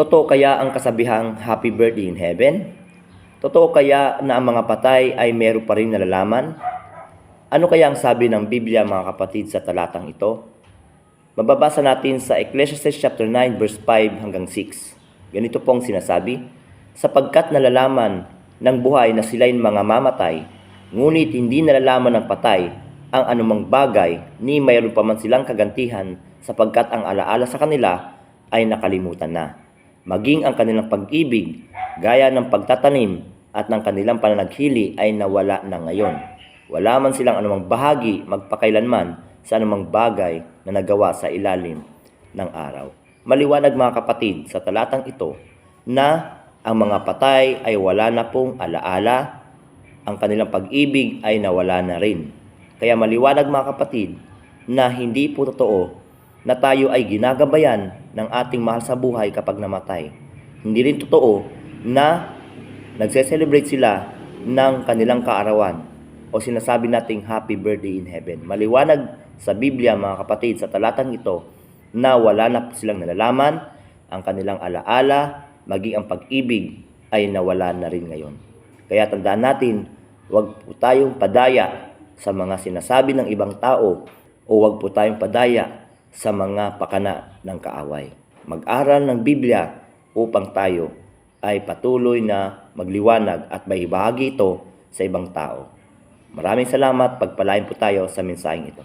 Totoo kaya ang kasabihang happy birthday in heaven? Totoo kaya na ang mga patay ay meron pa rin nalalaman? Ano kaya ang sabi ng Biblia mga kapatid sa talatang ito? Mababasa natin sa Ecclesiastes chapter 9 verse 5 hanggang 6. Ganito pong sinasabi, sapagkat nalalaman ng buhay na sila'y mga mamatay, ngunit hindi nalalaman ng patay ang anumang bagay ni mayroon pa man silang kagantihan sapagkat ang alaala sa kanila ay nakalimutan na. Maging ang kanilang pag-ibig, gaya ng pagtatanim at ng kanilang pananaghili ay nawala na ngayon. Wala man silang anumang bahagi magpakailanman sa anumang bagay na nagawa sa ilalim ng araw. Maliwanag mga kapatid sa talatang ito na ang mga patay ay wala na pong alaala, ang kanilang pag-ibig ay nawala na rin. Kaya maliwanag mga kapatid na hindi po totoo na tayo ay ginagabayan ng ating mahal sa buhay kapag namatay. Hindi rin totoo na nagse-celebrate sila ng kanilang kaarawan o sinasabi nating happy birthday in heaven. Maliwanag sa Biblia mga kapatid sa talatang ito na wala na silang nalalaman, ang kanilang alaala, maging ang pag-ibig ay nawala na rin ngayon. Kaya tandaan natin, huwag po tayong padaya sa mga sinasabi ng ibang tao o huwag po tayong padaya sa mga pakana ng kaaway. Mag-aral ng Biblia upang tayo ay patuloy na magliwanag at may bahagi ito sa ibang tao. Maraming salamat, pagpalain po tayo sa mensaheng ito.